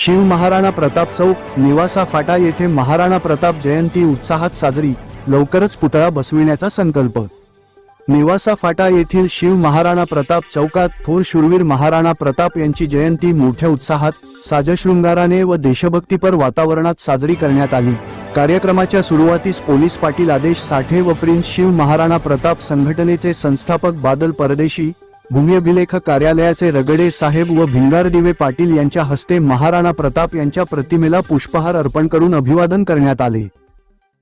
शिव महाराणा प्रताप चौक निवासा फाटा येथे महाराणा प्रताप जयंती उत्साहात साजरी लवकरच पुतळा बसविण्याचा संकल्प. निवासा फाटा येथील शिव महाराणा प्रताप चौकात थोर शूरवीर महाराणा प्रताप यांची जयंती मोठ्या उत्साहात साजशृंगाराने व देशभक्तीपर वातावरणात साजरी करण्यात आली. कार्यक्रमाच्या सुरुवातीस पोलीस पाटील आदेश साठे व प्रिन्स शिव महाराणा प्रताप संघटनेचे संस्थापक बादल परदेशी भूमी अभिलेख कार्यालयाचे रगडे साहेब व भिंगार दिवे पाटील यांच्या हस्ते महाराणा प्रताप यांच्या प्रतिमेला पुष्पहार अर्पण करून अभिवादन करण्यात आले.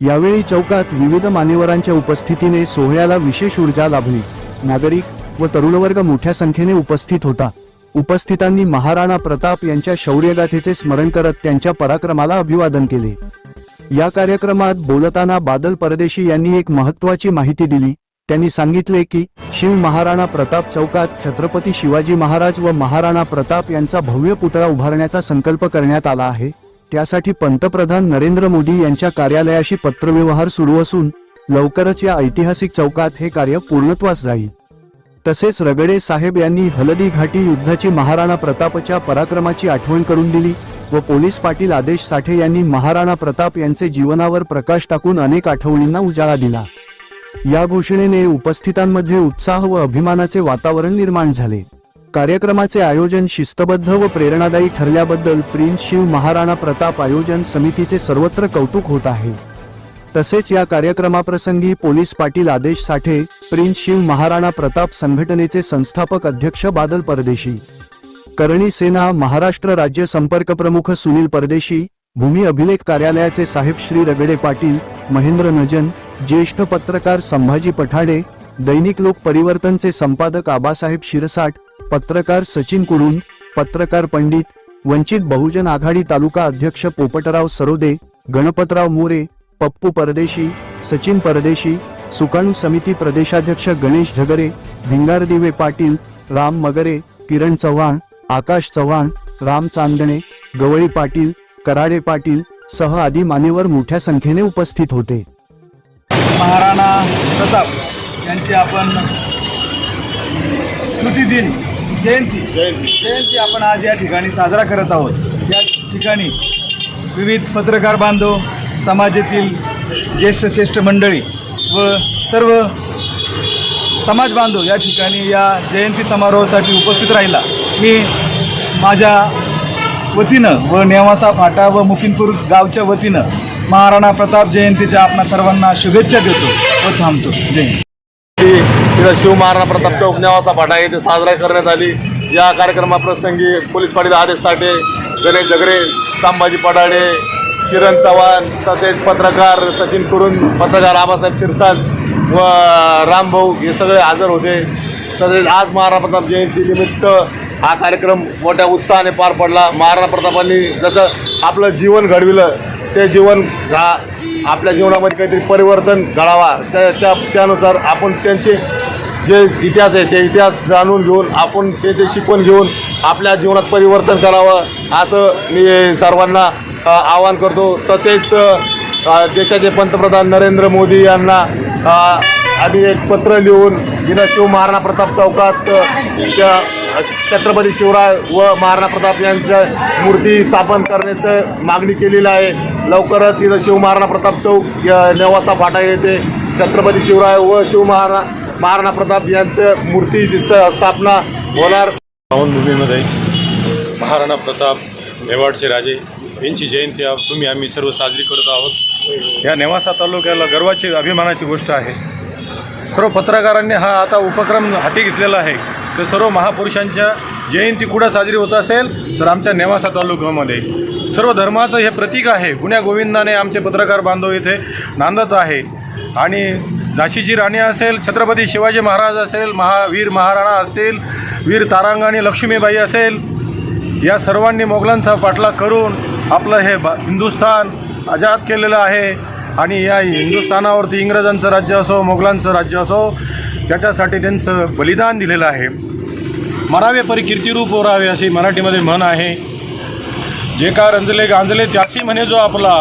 यावेळी चौकात विविध मान्यवरांच्या उपस्थितीने सोहळ्याला विशेष ऊर्जा लाभली. नागरिक व तरुणवर्ग मोठ्या संख्येने उपस्थित होता. उपस्थितांनी महाराणा प्रताप यांच्या शौर्यगाथेचे स्मरण करत त्यांच्या पराक्रमाला अभिवादन केले. या कार्यक्रमात बोलताना बादल परदेशी यांनी एक महत्वाची माहिती दिली. त्यांनी सांगितले की शिव महाराणा प्रताप चौकात छत्रपती शिवाजी महाराज व महाराणा प्रताप यांचा भव्य पुतळा उभारण्याचा संकल्प करण्यात आला आहे. त्यासाठी पंतप्रधान नरेंद्र मोदी यांच्या कार्यालयाशी पत्रव्यवहार सुरू असून लवकरच या ऐतिहासिक चौकात हे कार्य पूर्णत्वास जाईल. तसेच रगडे साहेब यांनी हलदी घाटी युद्धाची महाराणा प्रतापच्या पराक्रमाची आठवण करून दिली व पोलीस पाटील आदेश साठे यांनी महाराणा प्रताप यांचे जीवनावर प्रकाश टाकून अनेक आठवणींना उजाळा दिला. या घोषणेने उपस्थितांमध्ये उत्साह व अभिमानाचे वातावरण निर्माण झाले. कार्यक्रमाचे आयोजन शिस्तबद्ध व प्रेरणादायी ठरल्याबद्दल प्रिन्स शिव महाराणा प्रताप आयोजन समितीचे सर्वत्र कौतुक होत आहे. तसेच या कार्यक्रमाप्रसंगी पोलीस पाटील आदेश साठे प्रिन्स शिव महाराणा प्रताप संघटनेचे संस्थापक अध्यक्ष बादल परदेशी. करणी सेना महाराष्ट्र राज्य संपर्क प्रमुख सुनील परदेशी भूमी अभिलेख कार्यालयाचे साहेब श्री रगडे पाटील महेंद्र नजन ज्येष्ठ पत्रकार संभाजी पठाडे दैनिक लोक परिवर्तनचे संपादक आबासाहेब शिरसाट पत्रकार सचिन कुरुंद पत्रकार पंडित वंचित बहुजन आघाडी तालुका अध्यक्ष पोपटराव सरोदे गणपतराव मोरे पप्पू परदेशी सचिन परदेशी सुकाणू समिती प्रदेशाध्यक्ष गणेश झगरे भिंगारदिवे पाटील राम मगरे किरण चव्हाण आकाश चव्हाण राम चांदणे गवळी पाटील कराडे पाटील सह आदी मान्यवर मोठ्या संख्येने उपस्थित होते. महाराणा प्रताप यांची आपण स्मृतिदिन जयंती. जयंती आपण आज या ठिकाणी साजरा करत आहोत. या ठिकाणी विविध पत्रकार बांधव समाजातील ज्येष्ठ श्रेष्ठ मंडळी व सर्व समाज बांधव या ठिकाणी या जयंती समारोहासाठी उपस्थित राहिला. मी माझ्या वतीनं व नेवासा फाटा व मुकिनपूर गावच्या वतीनं महाराणा प्रताप जयंतीच्या आपणा सर्वांना शुभेच्छा देतो व थांबतो. जय तिथं शिव महाराणा प्रताप चौक नेवासा फाटा येथे साजरा करण्यात आली. या कार्यक्रमाप्रसंगी पोलीस पाटील आदेश साठे गणेश जगरे संभाजी पडाडे किरण चव्हाण तसेच पत्रकार सचिन कुरुन पत्रकार आबासाहेब शिरसाट व रामभाऊ हे सगळे हजर होते. तसेच आज महाराणा प्रताप जयंती निमित्त हा कार्यक्रम मोठ्या उत्साहाने पार पडला. महाराणा प्रतापांनी जसं आपलं जीवन घडविलं ते जीवन घा आपल्या जीवनामध्ये काहीतरी परिवर्तन घडावा. त्या त्या त्यानुसार आपण त्यांचे जे इतिहास आहे ते इतिहास जाणून घेऊन आपण त्याचे शिकवण घेऊन आपल्या जीवनात परिवर्तन करावं असं मी सर्वांना आवाहन करतो. तसेच देशाचे पंतप्रधान नरेंद्र मोदी यांना आम्ही एक पत्र लिहून जिनं शिव महाराणा प्रताप चौकात त्या छत्रपती शिवराय व महाराणा प्रताप यांचं मूर्ती स्थापन करण्याचं मागणी केलेली आहे. लवकरच तिथं शिव महाराणा प्रताप चौक नेवासा फाटा येथे छत्रपती शिवराय व शिव महारा महाराणा प्रताप यांचं मूर्तीची स्त- स्थापना होणार. पावनभूमीमध्ये महाराणा प्रताप मेवाडचे राजे यांची जयंती तुम्ही आम्ही सर्व साजरी करत आहोत. या नेवासा तालुक्याला गर्वाची अभिमानाची गोष्ट आहे. सर्व पत्रकारांनी हा आता उपक्रम हाती घेतलेला आहे. तर सर्व महापुरुषांच्या जयंती कुठं साजरी होत असेल तर आमच्या नेवासा तालुक्यामध्ये. सर्व धर्माचं हे प्रतीक आहे. गुण्या गोविंदाने आमचे पत्रकार बांधव इथे नांदत आहे. आणि झाशीची राणी असेल छत्रपती शिवाजी महाराज असेल महावीर महाराणा असतील वीर तारांगणी लक्ष्मीबाई असेल या सर्वांनी मोगलांचा पाठलाग करून आपलं हे बा हिंदुस्थान आजाद केलेलं आहे. आणि या हिंदुस्थानावरती इंग्रजांचं राज्य असो मोगलांचं राज्य असो त्याच्यासाठी त्यांचं बलिदान दिलेलं आहे. मरावे परी कीर्तिरूप ओरावे अशी मराठीमध्ये म्हण आहे. जे का रंजले गांजले त्याची म्हणे जो आपला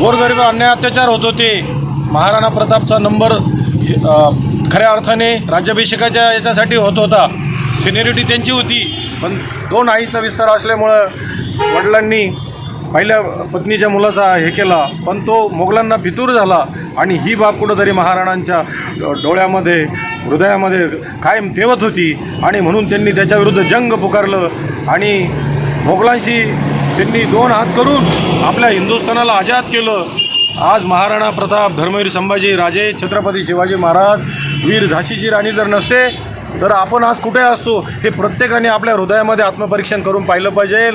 गोरगरीब अन्याय अत्याचार होत होते. महाराणा प्रतापचा नंबर खऱ्या अर्थाने राज्याभिषेकाच्या याच्यासाठी होत होता. सिनियरिटी त्यांची होती. पण दोन आईचा विस्तार असल्यामुळं वडिलांनी पहिल्या पत्नीच्या मुलाचा हे केला पण तो मोगलांना फितूर झाला आणि ही बाब कुठंतरी महाराणांच्या डो- डोळ्यामध्ये हृदयामध्ये कायम तेवत होती आणि म्हणून त्यांनी त्याच्याविरुद्ध जंग पुकारलं आणि मोगलांशी त्यांनी दोन हात करून आपल्या हिंदुस्थानाला आजाद केलं. आज महाराणा प्रताप धर्मवीर संभाजी राजे छत्रपती शिवाजी महाराज वीर झाशीची राणी जर नसते तर आपण आज कुठे असतो? हे प्रत्येकाने आपल्या हृदयामध्ये आत्मपरीक्षण करून पाहिलं पाहिजे.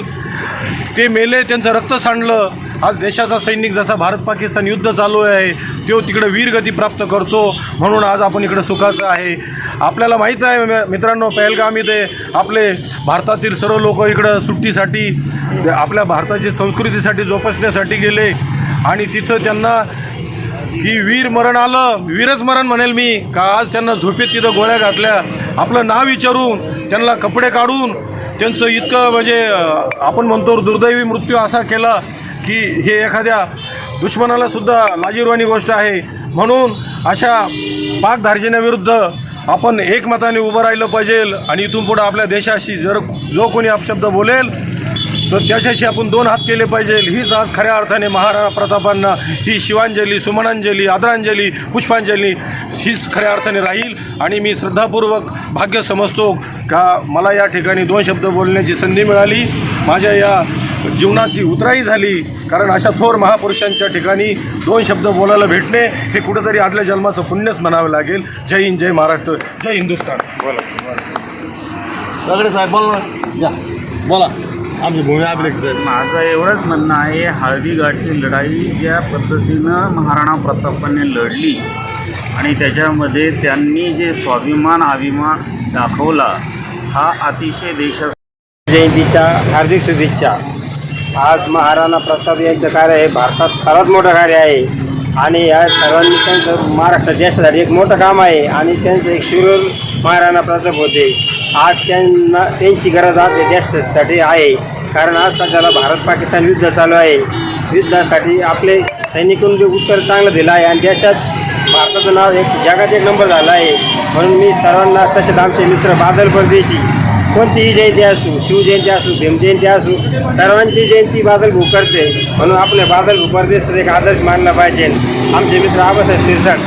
ते मेले त्यांचं रक्त सांडलं. आज देशाचा सैनिक जसा भारत पाकिस्तान युद्ध चालू आहे तो तिकडे वीरगती प्राप्त करतो. म्हणून आज आपण इकडं सुखाचं आहे. आपल्याला माहीत आहे म- मित्रांनो पहलगाम इथे आपले भारतातील सर्व लोक इकडं सुट्टीसाठी आपल्या भारताची संस्कृतीसाठी जोपासण्यासाठी गेले. आणि तिथं त्यांना की वीर मरण आलं वीरच मरण म्हणेल मी. का आज त्यांना झोपेत तिथं गोळ्या घातल्या. आपलं नाव विचारून त्यांना कपडे काढून त्यांचं इतकं म्हणजे आपण म्हणतो दुर्दैवी मृत्यू असा केला की हे एखाद्या दुश्मनाला सुद्धा लाजीरवाणी गोष्ट आहे. म्हणून अशा पाक दार्जिन्याविरुद्ध आपण एकमताने उभं राहिलं पाहिजे आणि इथून पुढं आपल्या देशाशी जर जो कोणी अपशब्द बोलेल तर त्याच्याशी आपण दोन हात केले पाहिजे. हीच आज खऱ्या अर्थाने महाराणा प्रतापांना ही शिवांजली सुमनांजली आदरांजली पुष्पांजली हीच खऱ्या अर्थाने राहील. आणि मी श्रद्धापूर्वक भाग्य समजतो का मला या ठिकाणी दोन शब्द बोलण्याची संधी मिळाली. माझ्या या जीवनाची उतराई झाली. कारण अशा थोर महापुरुषांच्या ठिकाणी दोन शब्द बोलायला भेटणे हे कुठंतरी आदल्या जन्माचं पुण्यच म्हणावं लागेल. जय हिंद जय महाराष्ट्र जय हिंदुस्थान. बोला दगडे साहेब बोला ना. या. बोला. आमची भूमी साहेब माझं एवढंच म्हणणं आहे हळदीघाटची लढाई ज्या पद्धतीनं महाराणा प्रतापांनी लढली आणि त्याच्यामध्ये त्यांनी जे स्वाभिमान अभिमान दाखवला हा अतिशय देशा जयंतीच्या हार्दिक शुभेच्छा. आज महाराणा प्रताप यांचं कार्य हे भारतात सर्वात मोठं कार्य आहे. आणि या सर्वांनी त्यांचं महाराष्ट्र देशासाठी एक मोठं काम आहे. आणि त्यांचं एक शिरूर महाराणा प्रताप होते. आज त्यांना त्यांची गरज आज देशासाठी आहे. कारण आज सध्याला भारत पाकिस्तान युद्ध चालू आहे. युद्धासाठी आपले सैनिकांनी उत्तर चांगलं दिलं आहे आणि देशात भारताचं नाव एक जगात एक नंबर झाला आहे. म्हणून मी सर्वांना तसेच आमचे मित्र बादल परदेशी कोणतीही जयंती असू शिवजयंती असू भीमजयंती असू सर्वांची जयंती बादल भू करते. म्हणून आपले बादल भू परदेश एक आदर्श मानला पाहिजे. आमचे मित्र आबासाहेब शिरसाट.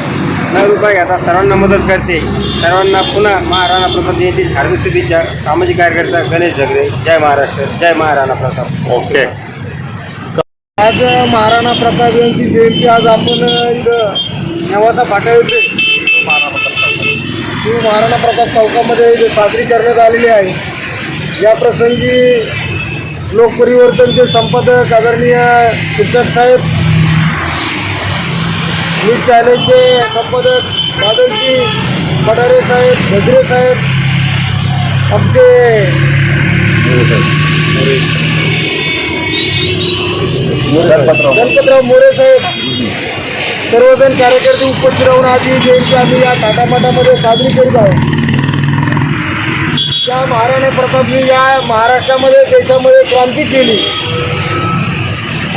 न रुपये घेता सर्वांना मदत करते. सर्वांना पुन्हा महाराणा प्रताप जयंती धार्मिक शुभेच्छा. सामाजिक कार्यकर्ता गणेश झगडे. जय महाराष्ट्र. जय महाराणा प्रताप. ओके. आज महाराणा प्रताप यांची जयंती आज आपण इथं नेवासा फाटा येथे शिव महाराणा प्रताप चौकामध्ये इथे साजरी करण्यात आलेली आहे. या प्रसंगी लोकपरिवर्तनचे संपादक आदरणीय शिक्षक साहेब न्यूज चॅनलचे संपादक बादलजी पठारे साहेब भद्रे साहेब आमचे गणपतराव मोरे साहेब. सर्वजण कार्यकर्ते उपस्थित राहून आज ही जयंती आम्ही या थाटामाटामध्ये साजरी करीत आहोत. त्या महाराणा प्रतापजी या महाराष्ट्रामध्ये देशामध्ये क्रांती केली.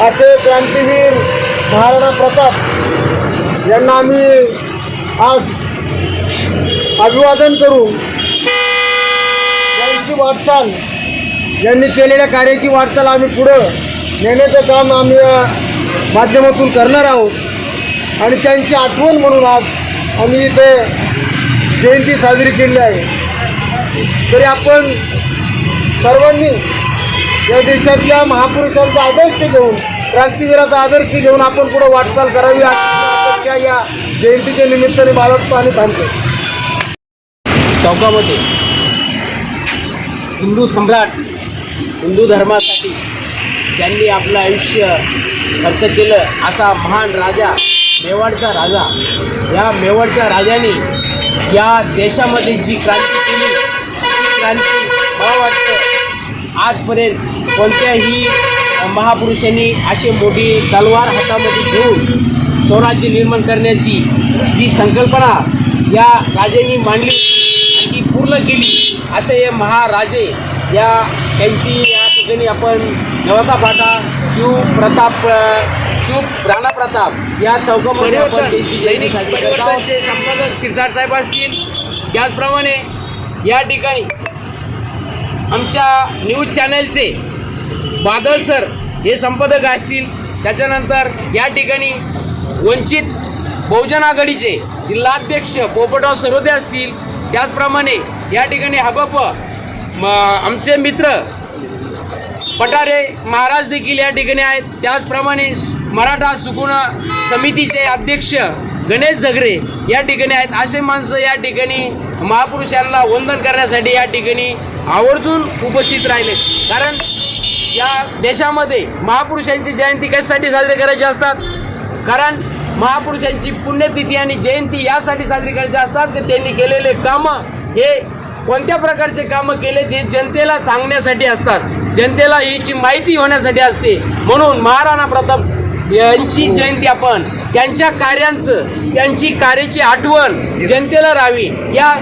असे क्रांतीवीर महाराणा प्रताप यांना आम्ही आज अभिवादन करू. त्यांची वाटचाल यांनी केलेल्या कार्याची वाटचाल आम्ही पुढं नेण्याचं काम आम्ही माध्यमातून करणार आहोत. आणि त्यांची आठवण म्हणून आज आम्ही इथे जयंती साजरी केली आहे. तरी आपण सर्वांनी या देशातल्या महापुरुषांचा आदर्श घेऊन क्रांतीवीराचा आदर्श घेऊन आपण पुढे वाटचाल करावी. आजच्या या जयंतीच्या निमित्ताने बालक पाणी थांबतो चौकामध्ये हिंदू सम्राट हिंदू धर्मासाठी ज्यांनी आपलं आयुष्य खर्च केलं असा महान राजा मेवाडचा राजा या मेवाडच्या राजाने या देशामध्ये जी क्रांती केली ती क्रांती मला वाटतं आजपर्यंत कोणत्याही महापुरुषांनी अशी मोठी तलवार हातामध्ये घेऊन स्वराज्य निर्माण करण्याची जी संकल्पना या राजांनी मांडली आणि ती पूर्ण केली असे हे महाराजे या त्यांची या ठिकाणी आपण नवासा फाटा शिव प्रताप शिव राणा प्रताप या चौकामध्ये आपण त्यांची आहोत. संपादक शिरसाट साहेब असतील. त्याचप्रमाणे या ठिकाणी आमच्या न्यूज चॅनलचे बादल सर हे संपादक असतील. त्याच्यानंतर या ठिकाणी वंचित बहुजन आघाडीचे जिल्हाध्यक्ष पोपटराव सरोदे असतील. त्याचप्रमाणे या ठिकाणी हबप आमचे मित्र पटारे महाराज देखील या ठिकाणी आहेत. त्याचप्रमाणे मराठा सुकुण समितीचे अध्यक्ष गणेश झगरे या ठिकाणी आहेत. असे माणसं या ठिकाणी महापुरुषांना वंदन करण्यासाठी या ठिकाणी आवर्जून उपस्थित राहिले कारण या देशामध्ये महापुरुषांची जयंती कशासाठी साजरी करायची असतात? कारण महापुरुषांची पुण्यतिथी आणि जयंती यासाठी साजरी करायची असतात की त्यांनी केलेले कामं हे कोणत्या प्रकारचे कामं केले ते जनतेला सांगण्यासाठी असतात? जनतेला याची माहिती होण्यासाठी असते. म्हणून महाराणा प्रताप यांची जयंती आपण त्यांच्या कार्यांचं त्यांची कार्याची आठवण जनतेला राहावी या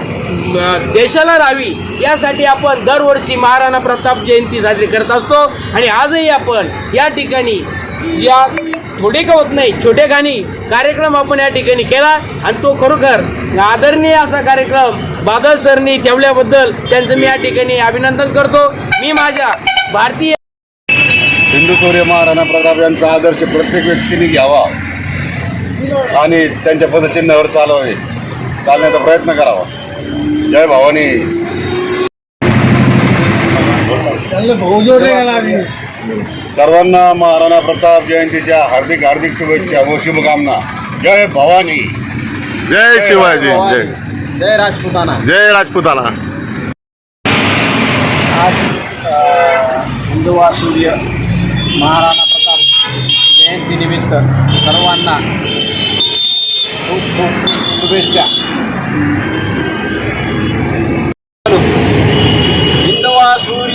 देशाला राहावी यासाठी आपण दरवर्षी महाराणा प्रताप जयंती साजरी करत असतो. आणि आजही आपण या ठिकाणी या थोडे का होत नाही. छोटे खानी कार्यक्रम आपण या ठिकाणी केला आणि तो खरोखर आदरणीय असा कार्यक्रम बादल सरनी ठेवल्याबद्दल त्यांचं मी या ठिकाणी अभिनंदन करतो. मी माझ्या भारतीय हिंदुत्व महाराणा प्रताप यांचा आदर्श प्रत्येक व्यक्तीने घ्यावा आणि त्यांच्या पदचिन्हावर चालवावे चालण्याचा प्रयत्न करावा. जय भवानी. सर्वांना महाराणा प्रताप जयंतीच्या हार्दिक हार्दिक शुभेच्छा व शुभकामना. जय भवानी. जय शिवाजी. जय. जय राजपुताना. जय राजपुताना. आज हिंदुवा सूर्य महाराणा प्रताप जयंतीनिमित्त सर्वांना खूप खूप शुभेच्छा.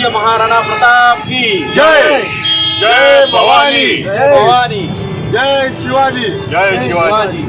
महाराणा प्रताप की जय. जय. भवानी. जय भवानी. जय शिवाजी. जय शिवाजी शिवाजी.